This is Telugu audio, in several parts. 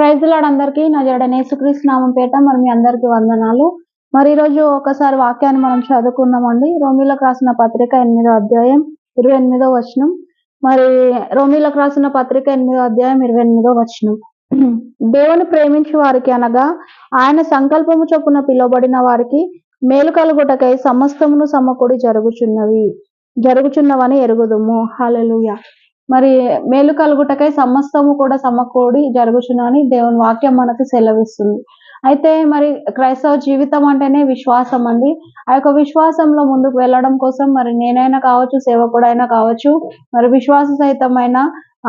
ప్రైజ్ లాడ్ అందరికీ నా జడ యేసుక్రీస్తు నామం పేట మరి మీ అందరికీ వందనాలు. మరి ఈరోజు ఒకసారి వాక్యాన్ని మనం చదువుకుందామండి. రోమిలకు రాసిన పత్రిక ఎనిమిదో అధ్యాయం ఇరవై ఎనిమిదో వచనం. మరి రోమిలకు రాసిన పత్రిక ఎనిమిదో అధ్యాయం ఇరవై ఎనిమిదో వచనం. దేవుని ప్రేమించి వారికి అనగా ఆయన సంకల్పము చొప్పున పిలువబడిన వారికి మేలు కలుగుటకై సమస్తమును సమకూడి జరుగుచున్నవి. జరుగుచున్నవని ఎరుగుదుము. హాలలుయ మరి మేలు కలుగుటకై సమస్తము కూడా సమకూడి జరుగుచునని దేవుని వాక్యం మనకు సెలవిస్తుంది. అయితే మరి క్రైస్తవ జీవితం అంటేనే విశ్వాసం అండి. ఆ యొక్క విశ్వాసంలో ముందుకు వెళ్ళడం కోసం మరి నేనైనా కావచ్చు సేవకుడైనా కావచ్చు మరి విశ్వాస సహితమైన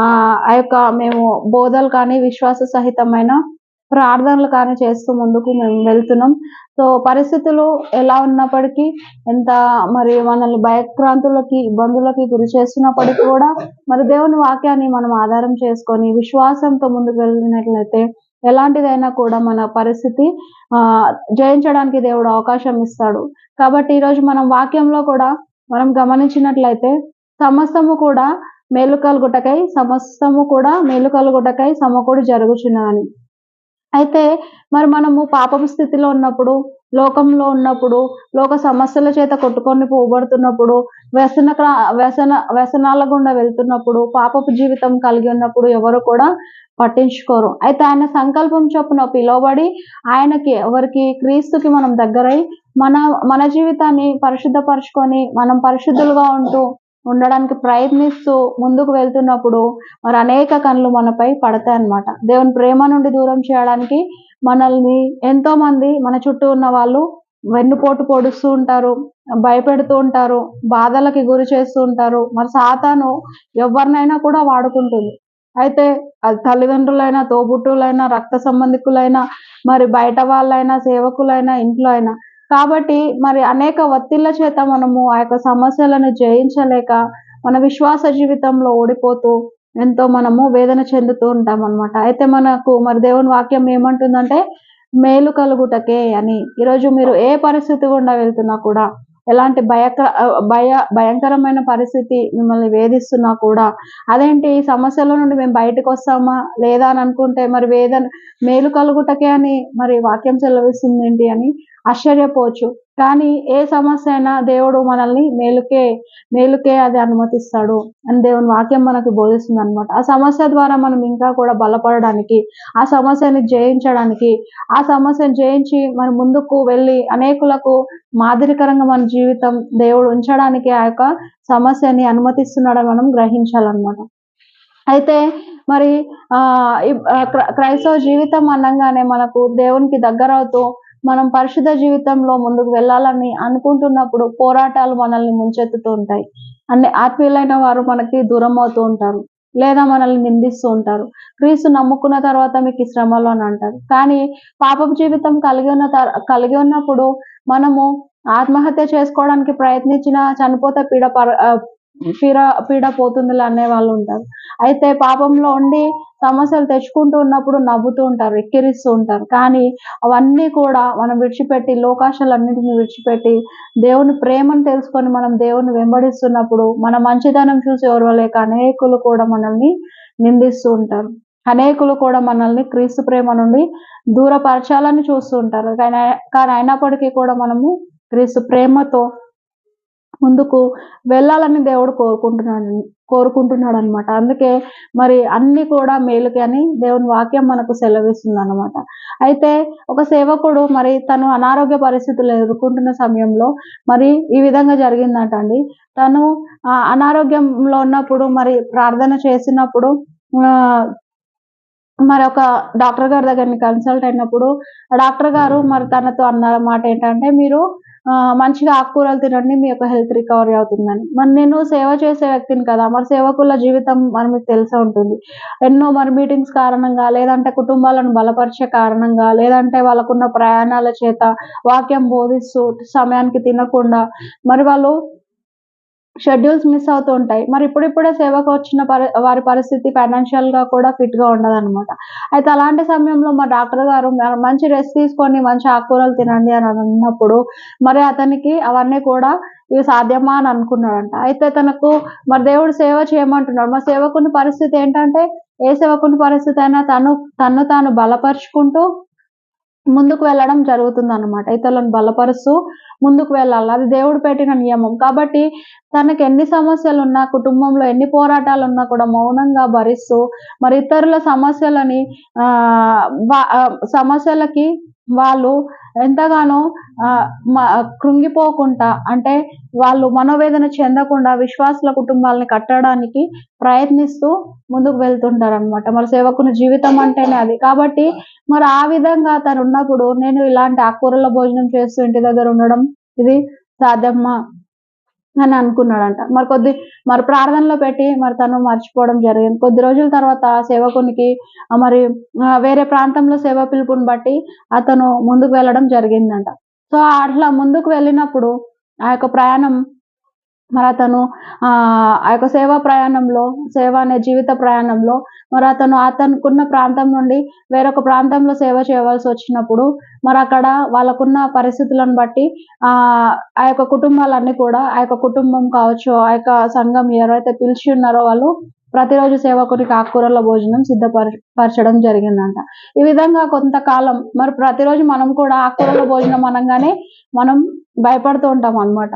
ఆ ఆ యొక్క మేము బోధలు కానీ విశ్వాస సహితమైన ప్రార్థనలు కానీ చేస్తూ ముందుకు మేము వెళ్తున్నాం. సో పరిస్థితులు ఎలా ఉన్నప్పటికీ ఎంత మరి మనల్ని భయక్రాంతులకి ఇబ్బందులకి గురి చేస్తున్నప్పటికీ కూడా మరి దేవుని వాక్యాన్ని మనం ఆధారం చేసుకొని విశ్వాసంతో ముందుకు వెళ్ళినట్లయితే ఎలాంటిదైనా కూడా మన పరిస్థితి ఆ జయించడానికి దేవుడు అవకాశం ఇస్తాడు. కాబట్టి ఈరోజు మనం వాక్యంలో కూడా మనం గమనించినట్లయితే సమస్తము కూడా మేలు కలుగుటకై సమస్తము కూడా మేలు కలుగుటకై సమకూడి జరుగుచున్నదని అయితే మరి మనము పాపపు స్థితిలో ఉన్నప్పుడు లోకంలో ఉన్నప్పుడు లోక సమస్యల చేత కొట్టుకొని పోబడుతున్నప్పుడు వ్యసన వ్యసన వ్యసనాల గుండా వెళ్తున్నప్పుడు పాపపు జీవితం కలిగి ఉన్నప్పుడు ఎవరు కూడా పట్టించుకోరు. అయితే ఆయన సంకల్పం చొప్పున పిలువబడి ఆయనకి ఎవరికి క్రీస్తుకి మనం దగ్గరై మన మన జీవితాన్ని పరిశుద్ధపరచుకొని మనం పరిశుద్ధులుగా ఉంటూ ఉండడానికి ప్రయత్నిస్తూ ముందుకు వెళ్తున్నప్పుడు మరి అనేక కళ్ళు మనపై పడతాయి అన్నమాట. దేవుని ప్రేమ నుండి దూరం చేయడానికి మనల్ని ఎంతో మంది మన చుట్టూ ఉన్న వాళ్ళు వెన్నుపోటు పొడుస్తూ ఉంటారు భయపెడుతూ ఉంటారు బాధలకి గురి చేస్తూ ఉంటారు. మరి సాతాను ఎవరినైనా కూడా వాడుకుంటుంది. అయితే అది తల్లిదండ్రులైనా తోబుట్టులైనా రక్త సంబంధికులైనా మరి బయట వాళ్ళైనా సేవకులైనా ఇంట్లో అయినా కాబట్టి మరి అనేక ఒత్తిళ్ళ చేత మనము ఆ యొక్క సమస్యలను జయించలేక మన విశ్వాస జీవితంలో ఓడిపోతూ ఎంతో మనము వేదన చెందుతూ ఉంటాం అనమాట అయితే మనకు మరి దేవుని వాక్యం ఏమంటుందంటే మేలు కలుగుటకే అని. ఈరోజు మీరు ఏ పరిస్థితి గుండా వెళ్తున్నా కూడా ఎలాంటి భయకర భయ భయంకరమైన పరిస్థితి మిమ్మల్ని వేధిస్తున్నా కూడా అదేంటి ఈ సమస్యల నుండి మేము బయటకు వస్తామా లేదా అని అనుకుంటే మరి వేదన మేలు కలుగుటకే అని మరి వాక్యం చెలవిస్తుంది ఏంటి అని ఆశ్చర్యపోవచ్చు. కానీ ఏ సమస్య అయినా దేవుడు మనల్ని మేలుకే మేలుకే అది అనుమతిస్తాడు అని దేవుని వాక్యం మనకు బోధిస్తుంది అనమాట ఆ సమస్య ద్వారా మనం ఇంకా కూడా బలపడడానికి ఆ సమస్యని జయించడానికి ఆ సమస్యను జయించి మనం ముందుకు వెళ్ళి అనేకులకు మాదిరికరంగా మన జీవితం దేవుడు ఉంచడానికి ఆ యొక్క సమస్యని అనుమతిస్తున్నాడని మనం గ్రహించాలన్నమాట. అయితే మరి ఆ క్రైస్తవ జీవితం అనగానే మనకు దేవునికి దగ్గర అవుతూ మనం పరిశుద్ధ జీవితంలో ముందుకు వెళ్ళాలని అనుకుంటున్నప్పుడు పోరాటాలు మనల్ని ముంచెత్తుతూ ఉంటాయి. అన్ని ఆత్మీయులైన వారు మనకి దూరం అవుతూ ఉంటారు. లేదా మనల్ని నిందిస్తూ ఉంటారు. క్రీస్తు నమ్ముకున్న తర్వాత మీకు శ్రమలు అని అంటారు. కానీ పాపపు జీవితం కలిగి ఉన్న కలిగి ఉన్నప్పుడు మనము ఆత్మహత్య చేసుకోవడానికి ప్రయత్నించిన చనిపోతే పీడ పీడ పీడ పోతుందిలే అనే వాళ్ళు ఉంటారు. అయితే పాపంలో ఉండి సమస్యలు తెచ్చుకుంటూ ఉన్నప్పుడు నవ్వుతూ ఉంటారు ఎక్కిరిస్తూ ఉంటారు. కానీ అవన్నీ కూడా మనం విడిచిపెట్టి లోకాశాలన్నింటినీ విడిచిపెట్టి దేవుని ప్రేమను తెలుసుకొని మనం దేవుని వెంబడిస్తున్నప్పుడు మన మంచిదనం చూసి ఎవరలేక అనేకులు కూడా మనల్ని నిందిస్తూ ఉంటారు. అనేకులు కూడా మనల్ని క్రీస్తు ప్రేమ నుండి దూరపరచాలని చూస్తూ ఉంటారు. కానీ కానీ అయినప్పటికీ కూడా మనము క్రీస్తు ప్రేమతో ముందుకు వెళ్ళాలని దేవుడు కోరుకుంటున్నాడు కోరుకుంటున్నాడు అనమాట అందుకే మరి అన్ని కూడా మేలుకి అని దేవుని వాక్యం మనకు సెలవిస్తుంది అనమాట అయితే ఒక సేవకుడు మరి తను అనారోగ్య పరిస్థితులు ఎదుర్కొంటున్న సమయంలో మరి ఈ విధంగా జరిగిందట అండి. తను అనారోగ్యంలో ఉన్నప్పుడు మరి ప్రార్థన చేసినప్పుడు మరి ఒక డాక్టర్ గారి దగ్గరని కన్సల్ట్ అయినప్పుడు డాక్టర్ గారు మరి తనతో అన్నమాట ఏంటంటే మీరు మంచిగా ఆకుకూరలు తినండి మీ యొక్క హెల్త్ రికవరీ అవుతుందని. మరి నేను సేవ చేసే వ్యక్తిని కదా మరి సేవకుల జీవితం మరి మీకు తెలిసే ఉంటుంది. ఎన్నో మరి మీటింగ్స్ కారణంగా లేదంటే కుటుంబాలను బలపరిచే కారణంగా లేదంటే వాళ్ళకున్న ప్రయాణాల చేత వాక్యం బోధిస్తూ సమయానికి తినకుండా మరి వాళ్ళు షెడ్యూల్స్ మిస్ అవుతూ ఉంటాయి. మరి ఇప్పుడిప్పుడే సేవకు వచ్చిన పరి వారి పరిస్థితి ఫైనాన్షియల్గా కూడా ఫిట్గా ఉండదు అనమాట అయితే అలాంటి సమయంలో మా డాక్టర్ గారు మంచి రెస్ట్ తీసుకొని మంచి ఆకుకూరలు తినండి అని అన్నప్పుడు మరి అతనికి అవన్నీ కూడా ఇవి సాధ్యమా అని అనుకున్నాడంట. అయితే తనకు మరి దేవుడు సేవ చేయమంటున్నాడు. మా సేవకుని పరిస్థితి ఏంటంటే ఏ సేవకుని పరిస్థితి అయినా తను తను తాను బలపరుచుకుంటూ ముందుకు వెళ్ళడం జరుగుతుంది అనమాట ఇతరులను బలపరుస్తూ ముందుకు వెళ్ళాలి. అది దేవుడు పెట్టిన నియమం. కాబట్టి తనకి ఎన్ని సమస్యలు ఉన్నా కుటుంబంలో ఎన్ని పోరాటాలు ఉన్నా కూడా మౌనంగా భరిస్తూ మరి ఇతరుల సమస్యలని ఆ సమస్యలకి వాళ్ళు ఎంతగానో కృంగిపోకుండా అంటే వాళ్ళు మనోవేదన చెందకుండా విశ్వాసుల కుటుంబాలని కట్టడానికి ప్రయత్నిస్తూ ముందుకు వెళ్తుంటారు అనమాట మరి సేవకుని జీవితం అంటేనే అది. కాబట్టి మరి ఆ విధంగా తను ఉన్నప్పుడు నేను ఇలాంటి ఆకుకూరల భోజనం చేస్తూ ఇంటి దగ్గర ఉండడం ఇది సాధ్యమా అని అనుకున్నాడంట. మరి కొద్ది మరి ప్రార్థనలో పెట్టి మరి తను మర్చిపోవడం జరిగింది. కొద్ది రోజుల తర్వాత సేవకునికి మరి వేరే ప్రాంతంలో సేవ పిలుపుని బట్టి అతను ముందుకు వెళ్ళడం జరిగిందంట. సో అట్లా ముందుకు వెళ్ళినప్పుడు ఆ యొక్క ప్రయాణం మరి అతను ఆ ఆ యొక్క సేవా ప్రయాణంలో సేవ అనే జీవిత ప్రయాణంలో మరి అతను అతనుకున్న ప్రాంతం నుండి వేరొక ప్రాంతంలో సేవ చేయవలసి వచ్చినప్పుడు మరి అక్కడ వాళ్ళకున్న పరిస్థితులను బట్టి ఆ ఆ యొక్క కుటుంబాలన్నీ కూడా ఆ యొక్క కుటుంబం కావచ్చు ఆ యొక్క సంఘం ఎవరైతే పిలిచి ఉన్నారో వాళ్ళు ప్రతిరోజు సేవకుడికి ఆకుకూరల భోజనం సిద్ధపరచడం జరిగిందంట. ఈ విధంగా కొంతకాలం మరి ప్రతిరోజు మనం కూడా ఆకుకూరల భోజనం అనగానే మనం భయపడుతూ ఉంటాం అనమాట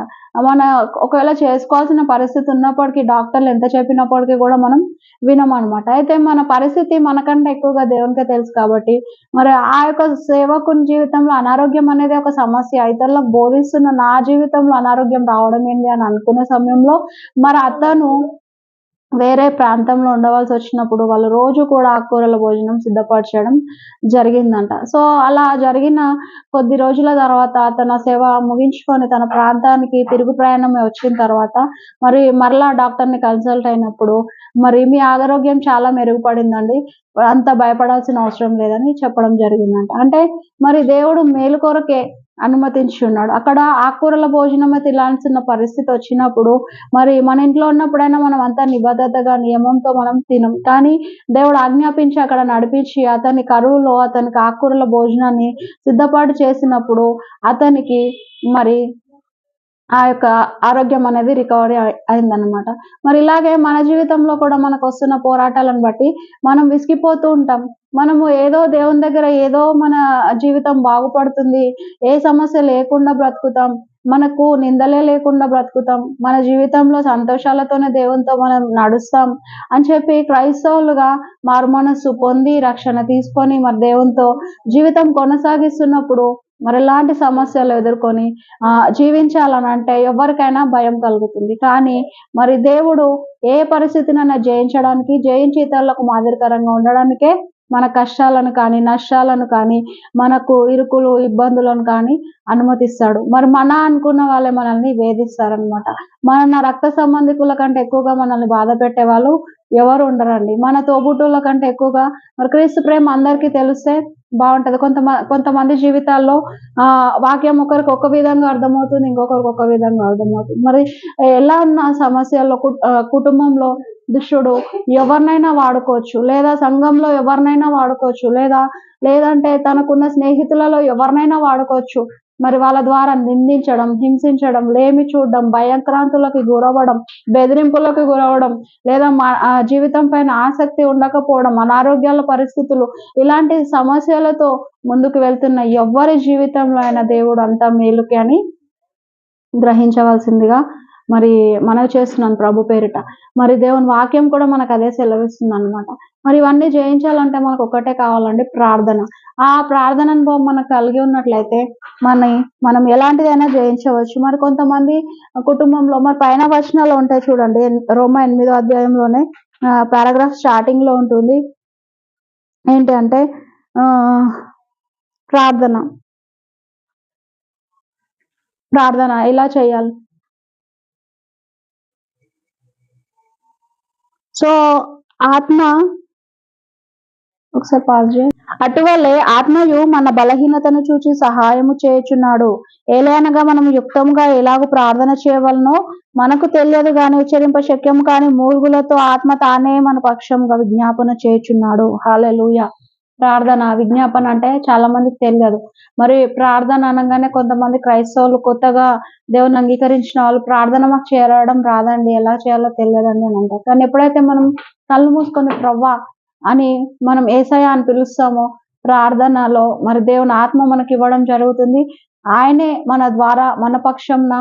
మన ఒకవేళ చేసుకోవాల్సిన పరిస్థితి ఉన్నప్పటికీ డాక్టర్లు ఎంత చెప్పినప్పటికీ కూడా మనం వినం అనమాట అయితే మన పరిస్థితి మనకంటే ఎక్కువగా దేవునికే తెలుసు కాబట్టి మరి ఆ యొక్క సేవకుని జీవితంలో అనారోగ్యం అనేది ఒక సమస్య. ఇతరులకు బోధిస్తున్న నా జీవితంలో అనారోగ్యం రావడం ఏంటి అని అనుకునే సమయంలో మరి అతను వేరే ప్రాంతంలో ఉండవలసి వచ్చినప్పుడు వాళ్ళు రోజు కూడా ఆకుకూరల భోజనం సిద్ధపరచడం జరిగిందంట. సో అలా జరిగిన కొద్ది రోజుల తర్వాత తన సేవ ముగించుకొని తన ప్రాంతానికి తిరుగు ప్రయాణం వచ్చిన తర్వాత మరి మరలా డాక్టర్ని కన్సల్ట్ అయినప్పుడు మరి మీ ఆరోగ్యం చాలా మెరుగుపడిందండి. అంత భయపడాల్సిన అవసరం లేదని చెప్పడం జరిగిందంట. అంటే మరి దేవుడు మేలు కొరకే అనుమతించి ఉన్నాడు అక్కడ ఆకుకూరల భోజనమే తినాల్సిన పరిస్థితి వచ్చినప్పుడు మరి మన ఇంట్లో ఉన్నప్పుడైనా మనం అంతా నిబద్ధతగా నియమంతో మనం తినం. కానీ దేవుడు ఆజ్ఞాపించి అక్కడ నడిపించి అతని కరువులో అతనికి ఆకుకూరల భోజనాన్ని సిద్ధపాటు చేసినప్పుడు అతనికి మరి ఆ యొక్క ఆరోగ్యం అనేది రికవరీ అయిందనమాట మరి ఇలాగే మన జీవితంలో కూడా మనకు వస్తున్న పోరాటాలను బట్టి మనం విసిగిపోతూ ఉంటాం. మనము ఏదో దేవుని దగ్గర ఏదో మన జీవితం బాగుపడుతుంది ఏ సమస్య లేకుండా బ్రతుకుతాం మనకు నిందలే లేకుండా బ్రతుకుతాం మన జీవితంలో సంతోషాలతోనే దేవునితో మనం నడుస్తాం అని చెప్పి క్రైస్తవులుగా మారుమనస్సు పొంది రక్షణ తీసుకొని మరి దేవునితో జీవితం కొనసాగిస్తున్నప్పుడు మరి ఎలాంటి సమస్యలు ఎదుర్కొని ఆ జీవించాలని అంటే ఎవరికైనా భయం కలుగుతుంది. కానీ మరి దేవుడు ఏ పరిస్థితినైనా జయించడానికి జయించి ఇతరులకు మాదిరికరంగా ఉండడానికే మన కష్టాలను కానీ నష్టాలను కానీ మనకు ఇరుకులు ఇబ్బందులను కానీ అనుమతిస్తాడు. మరి మన అనుకున్న వాళ్ళే మనల్ని వేధిస్తారనమాట మన రక్త సంబంధికుల కంటే ఎక్కువగా మనల్ని బాధ పెట్టే వాళ్ళు ఎవరు ఉండరండి. మన తోబుట్టుల కంటే ఎక్కువగా మరి క్రీస్తు ప్రేమ అందరికీ తెలిస్తే బాగుంటది. కొంతమంది కొంతమంది జీవితాల్లో ఆ వాక్యం ఒకరికి ఒక విధంగా అర్థమవుతుంది ఇంకొకరికి ఒక విధంగా అర్థమవుతుంది. మరి ఎలా ఉన్న సమస్యల్లో కుటుంబంలో దుష్టుడు. ఎవరినైనా వాడుకోవచ్చు. లేదా సంఘంలో ఎవరినైనా వాడుకోవచ్చు. లేదా లేదంటే తనకున్న స్నేహితులలో ఎవరినైనా వాడుకోవచ్చు. మరి వాళ్ళ ద్వారా నిందించడం హింసించడం లేమి చూడడం భయంక్రాంతులకు గురవడం బెదిరింపులకు గురవడం లేదా మా ఆ జీవితం పైన ఆసక్తి ఉండకపోవడం అనారోగ్యాల పరిస్థితులు ఇలాంటి సమస్యలతో ముందుకు వెళ్తున్న ఎవరి జీవితంలో అయినా దేవుడు అంతా మేలుకి అని గ్రహించవలసిందిగా మరి మనవి చేస్తున్నాను ప్రభు పేరిట. మరి దేవుని వాక్యం కూడా మనకు అదే సెలవిస్తుంది అనమాట మరి ఇవన్నీ జయించాలంటే మనకు ఒకటే కావాలండి ప్రార్థన. ఆ ప్రార్థన అనుభవం మనకు కలిగి ఉన్నట్లయితే మన మనం ఎలాంటిదైనా జయించవచ్చు. మరి కొంతమంది కుటుంబంలో మరి పైన వచనాలు ఉంటాయి చూడండి. రోమ ఎనిమిదో అధ్యాయంలోనే పారాగ్రాఫ్ స్టార్టింగ్లో ఉంటుంది. ఏంటి అంటే ప్రార్థన. ప్రార్థన ఎలా చేయాలి? సో ఆత్మ ఒకసారి పాజ్ చేయి. అటువలే ఆత్మయు మన బలహీనతను చూచి సహాయము చేయుచున్నాడు. ఏలైనగా మనం యుక్తముగా ఎలాగూ ప్రార్థన చేయవలనో మనకు తెలియదు గాని ఉచ్చరింప శక్యం కాని మూర్గులతో ఆత్మ తానే మన పక్షంగా విజ్ఞాపన చేయుచున్నాడు. హాలెలూయ ప్రార్థన విజ్ఞాపన అంటే చాలా మందికి తెలియదు. మరి ప్రార్థన అనగానే కొంతమంది క్రైస్తవులు కొత్తగా దేవుని అంగీకరించిన వాళ్ళు ప్రార్థన మాకు చేరడం రాదండి. ఎలా చేయాలో తెలియదండి అని అంటారు. కానీ ఎప్పుడైతే మనం కళ్ళు మూసుకొని ప్రవ్వా అని మనం ఏసయ అని పిలుస్తామో ప్రార్థనలో మరి దేవుని ఆత్మ మనకి ఇవ్వడం జరుగుతుంది. ఆయనే మన ద్వారా మన పక్షంన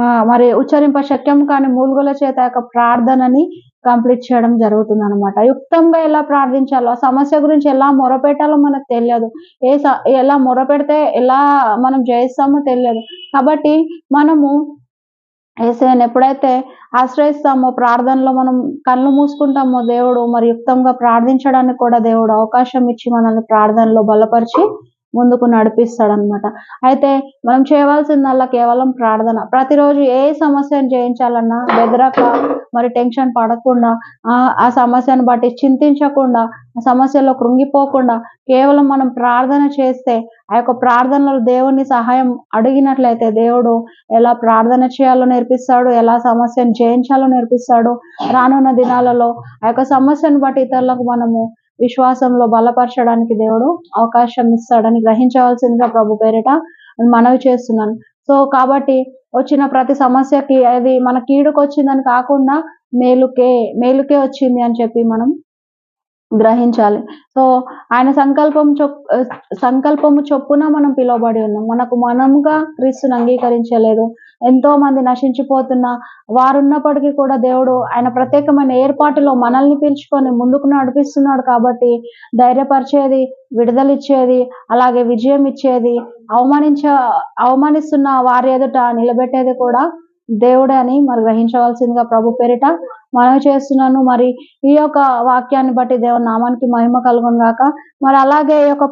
మరి ఉచ్చరింప శక్యం కాని మూలుగుల చేత యొక్క ప్రార్థనని కంప్లీట్ చేయడం జరుగుతుంది అనమాట యుక్తంగా ఎలా ప్రార్థించాలో సమస్య గురించి ఎలా మొరపెట్టాలో మనకు తెలియదు. ఏ స- ఎలా మొరపెడితే ఎలా మనం జయిస్తామో తెలియదు. కాబట్టి మనము ఏసైని ఎప్పుడైతే ఆశ్రయిస్తామో ప్రార్థనలో మనం కళ్ళు మూసుకుంటామో దేవుడు మరి యుక్తంగా ప్రార్థించడానికి కూడా దేవుడు అవకాశం ఇచ్చి మనల్ని ప్రార్థనలో బలపరిచి ముందుకు నడిపిస్తాడనమాట అయితే మనం చేయవలసిందల్లా కేవలం ప్రార్థన. ప్రతిరోజు ఏ సమస్యను జయించాలన్నా బెదరక మరి టెన్షన్ పడకుండా ఆ ఆ సమస్యను బట్టి చింతించకుండా ఆ సమస్యలో కృంగిపోకుండా కేవలం మనం ప్రార్థన చేస్తే ఆ యొక్క ప్రార్థనలో దేవుని సహాయం అడిగినట్లయితే దేవుడు ఎలా ప్రార్థన చేయాలో నేర్పిస్తాడు ఎలా సమస్యను జయించాలో నేర్పిస్తాడు. రానున్న దినాలలో ఆ యొక్క సమస్యను బట్టి ఇతరులకు మనము విశ్వాసంలో బలపరచడానికి దేవుడు అవకాశం ఇస్తాడని గ్రహించవలసిందిగా ప్రభు పేరిట మనవి చేస్తున్నాను. సో కాబట్టి వచ్చిన ప్రతి సమస్యకి అది మన కీడుకు వచ్చిందని కాకుండా మేలుకే మేలుకే వచ్చింది అని చెప్పి మనం గ్రహించాలి. సో ఆయన సంకల్పం చొప్ సంకల్పము చొప్పున మనం పిలువబడి ఉన్నాం. మనకు మనముగా క్రీస్తుని అంగీకరించలేదు. ఎంతో మంది నశించిపోతున్న వారు ఉన్నప్పటికీ కూడా దేవుడు ఆయన ప్రత్యేకమైన ఏర్పాటులో మనల్ని పిలుచుకొని ముందుకు నడిపిస్తున్నాడు కాబట్టి ధైర్యపరిచేది విడుదలిచ్చేది అలాగే విజయం ఇచ్చేది అవమానించ అవమానిస్తున్న వారి ఎదుట నిలబెట్టేది కూడా దేవుడే అని మరి గ్రహించవలసిందిగా ప్రభు పేరిట మనవి చేస్తున్నాను. మరి ఈ యొక్క వాక్యాన్ని బట్టి దేవుని నామానికి మహిమ కలుగునుగాక. మరి అలాగే ఈ యొక్క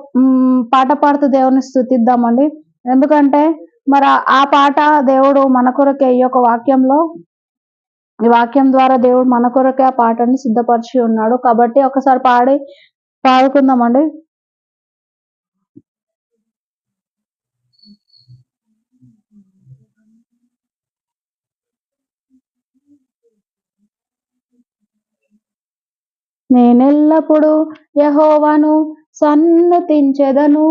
పాట పాడుతూ దేవుని స్థుతిద్దామండి. ఎందుకంటే మరి ఆ- పాట దేవుడు మన కొరకే ఈ యొక్క వాక్యంలో ఈ వాక్యం ద్వారా దేవుడు మన కొరకే ఆ పాటని సిద్ధపరిచి ఉన్నాడు. కాబట్టి ఒకసారి పాడి పాడుకుందామండి. నేనెల్లప్పుడూ యహోవాను సన్నతించదను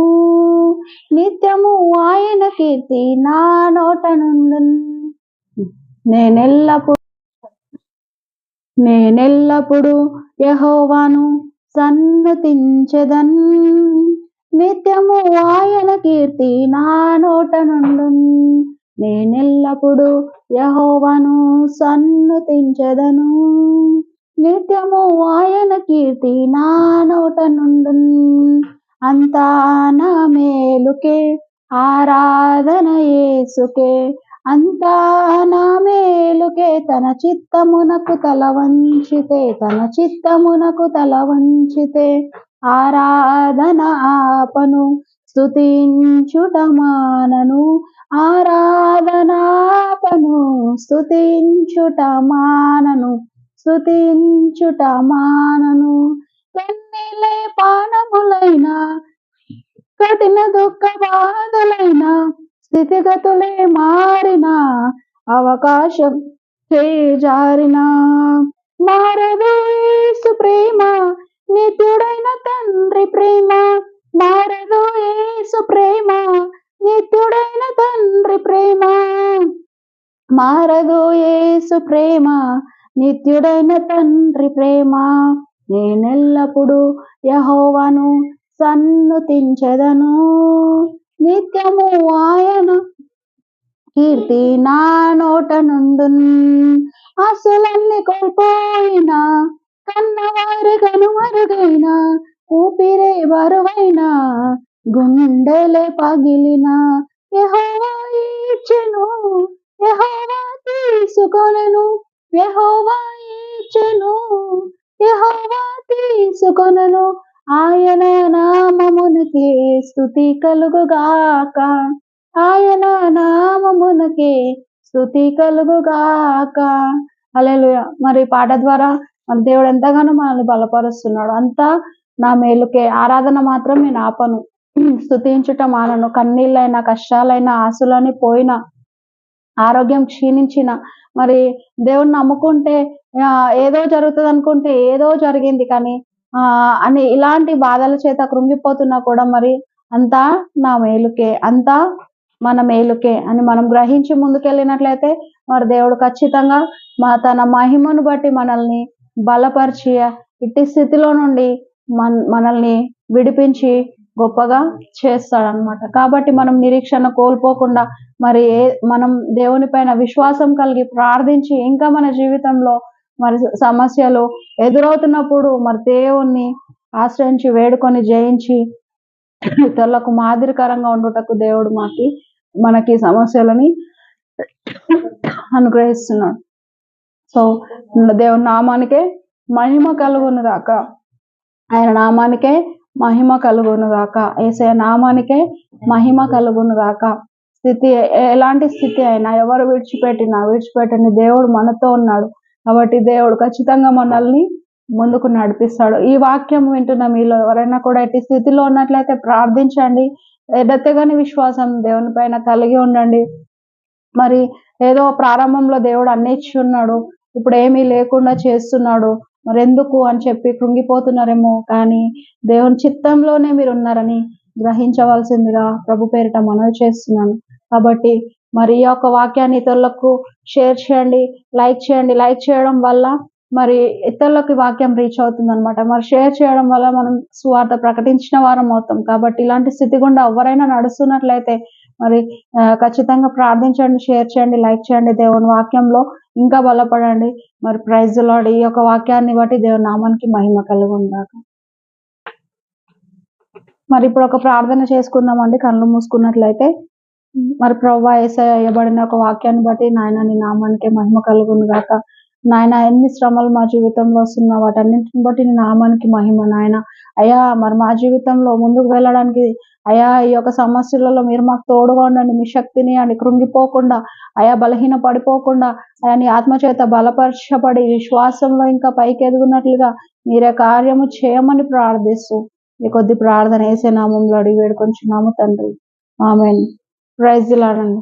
నిత్యము ఆయన కీర్తి నా నోట నుండు నేనెల్లప్పుడు నేనెల్లప్పుడు యహోవాను సన్నతించదన్ నిత్యము ఆయన కీర్తి నా నోట నుండు నేనెల్లప్పుడు యహోవాను సన్నతించదను నిత్యము ఆయన కీర్తి నా నోట నుండు అంతా నా మేలుకే ఆరాధన యేసుకే. అంతా నా మేలుకే తన చిత్తమునకు తల వంచితే తన చిత్తమునకు తల వంచితే. ఆరాధన ఆపను స్తుతించుట మానను. ఆరాధన ఆపను స్తుతించుట మానను. స్థుతించుట మానను. కన్నీలే పానములైన కఠిన దుఃఖ బాధలైన స్థితిగతులే మారిన అవకాశం చేజారిన మారదు ప్రేమ నిత్యుడైన తండ్రి ప్రేమ. మారదు ఏసు ప్రేమ నిత్యుడైన తండ్రి ప్రేమ. మారదు ఏసు ప్రేమ నిత్యుడైన తండ్రి ప్రేమ నేనెల్లప్పుడు యహోవను సన్నుతించెదను. నిత్యము ఆయన కీర్తి నా నోట నుండున్. అసలన్నీ కోల్పోయినా కన్నవారి కనుమరుగైన ఊపిరే బరువైన గుండెలే పగిలిన యెహోవా ఇచ్చెను. యెహోవా తీసుకొనెను. యహోవా ఇచ్చెను యహోవా తీసుకొనను. ఆయన నామమునకే స్థుతి కలుగుగాక. ఆయన నామమునకే స్థుతి కలుగుగాక. అలెలు మరి పాట ద్వారా మన దేవుడు ఎంతగానో మనల్ని బలపరుస్తున్నాడు. అంతా నా మేలుకే. ఆరాధన మాత్రం నేను ఆపను. స్థుతించుట మానను. కన్నీళ్ళైన కష్టాలైనా ఆశలని పోయిన ఆరోగ్యం క్షీణించిన మరి దేవుణ్ణి నమ్ముకుంటే ఏదో జరుగుతుంది అనుకుంటే ఏదో జరిగింది కానీ ఆ అని ఇలాంటి బాధల చేత కృంగిపోతున్నా కూడా మరి అంతా నా మేలుకే అంతా మన మేలుకే అని మనం గ్రహించి ముందుకెళ్ళినట్లయితే మరి దేవుడు ఖచ్చితంగా మా తన మహిమను బట్టి మనల్ని బలపరిచి ఇట్టి స్థితిలో నుండి మన మనల్ని విడిపించి గొప్పగా చేస్తాడనమాట కాబట్టి మనం నిరీక్షణ కోల్పోకుండా మరి ఏ మనం దేవుని పైన విశ్వాసం కలిగి ప్రార్థించి ఇంకా మన జీవితంలో మరి సమస్యలు ఎదురవుతున్నప్పుడు మరి దేవుణ్ణి ఆశ్రయించి వేడుకొని జయించి ఇతరులకు మాదిరికరంగా ఉండుటకు దేవుడు మాకి మనకి సమస్యలని అనుగ్రహిస్తున్నాడు. సో దేవుని నామానికే మహిమ కలుగును గాక ఆయన నామానికే మహిమ కలుగును గాక. ఏసయ నామానికే మహిమ కలుగును గాక. స్థితి ఎలాంటి స్థితి అయినా ఎవరు విడిచిపెట్టినా విడిచిపెట్టని దేవుడు మనతో ఉన్నాడు. కాబట్టి దేవుడు ఖచ్చితంగా మనల్ని ముందుకు నడిపిస్తాడు. ఈ వాక్యం వింటున్న మీలో ఎవరైనా కూడా ఎట్టి స్థితిలో ఉన్నట్లయితే ప్రార్థించండి. ఎడతెగని విశ్వాసం దేవుని పైన కలిగి ఉండండి. మరి ఏదో ప్రారంభంలో దేవుడు అన్ని ఇచ్చి ఉన్నాడు. ఇప్పుడు ఏమీ లేకుండా చేస్తున్నాడు. మరి ఎందుకు అని చెప్పి కృంగిపోతున్నారేమో. కానీ దేవుని చిత్తంలోనే మీరు ఉన్నారని గ్రహించవలసిందిగా ప్రభు పేరిట మనవి చేస్తున్నాను. కాబట్టి మరి ఈ యొక్క వాక్యాన్ని ఇతరులకు షేర్ చేయండి లైక్ చేయండి. లైక్ చేయడం వల్ల మరి ఇతరులకు వాక్యం రీచ్ అవుతుంది అనమాట మరి షేర్ చేయడం వల్ల మనం స్వార్థ ప్రకటించిన వారం అవుతాం. కాబట్టి ఇలాంటి స్థితి గుండా ఎవరైనా నడుస్తున్నట్లయితే మరి ఖచ్చితంగా ప్రార్థించండి షేర్ చేయండి లైక్ చేయండి దేవుని వాక్యంలో. ఇంకా బలపడండి. మరి ప్రైజ్ లాడ్ ఈ యొక్క వాక్యాన్ని బట్టి దేవుని నామానికి మహిమ కలిగి ఉందాక మరి ఇప్పుడు ఒక ప్రార్థన చేసుకుందామండి. కళ్ళు మూసుకున్నట్లయితే. మరి ప్రవ్వా వేయబడిన ఒక వాక్యాన్ని బట్టి నాయన నీ నామానికి మహిమ కలుగును గాక నాయన ఎన్ని శ్రమలు మా జీవితంలో వస్తున్నా వాటన్నింటిని బట్టి నీ నామానికి మహిమ నాయన. అయ్యా మరి మా జీవితంలో ముందుకు వెళ్ళడానికి అయా ఈ యొక్క సమస్యలలో మీరు మాకు తోడుగా ఉండండి మీ శక్తిని అని కృంగిపోకుండా అయా బలహీన పడిపోకుండా అయా నీ ఆత్మచేత బలపరచబడి విశ్వాసంలో ఇంకా పైకి ఎదుగున్నట్లుగా మీరే కార్యము చేయమని ప్రార్థిస్తూ ఈ కొద్ది ప్రార్థన వేసే నామంలో అడిగి వేడుకొంచున్నాము తండ్రి. ఆమె ప్రైజ్ లాడండి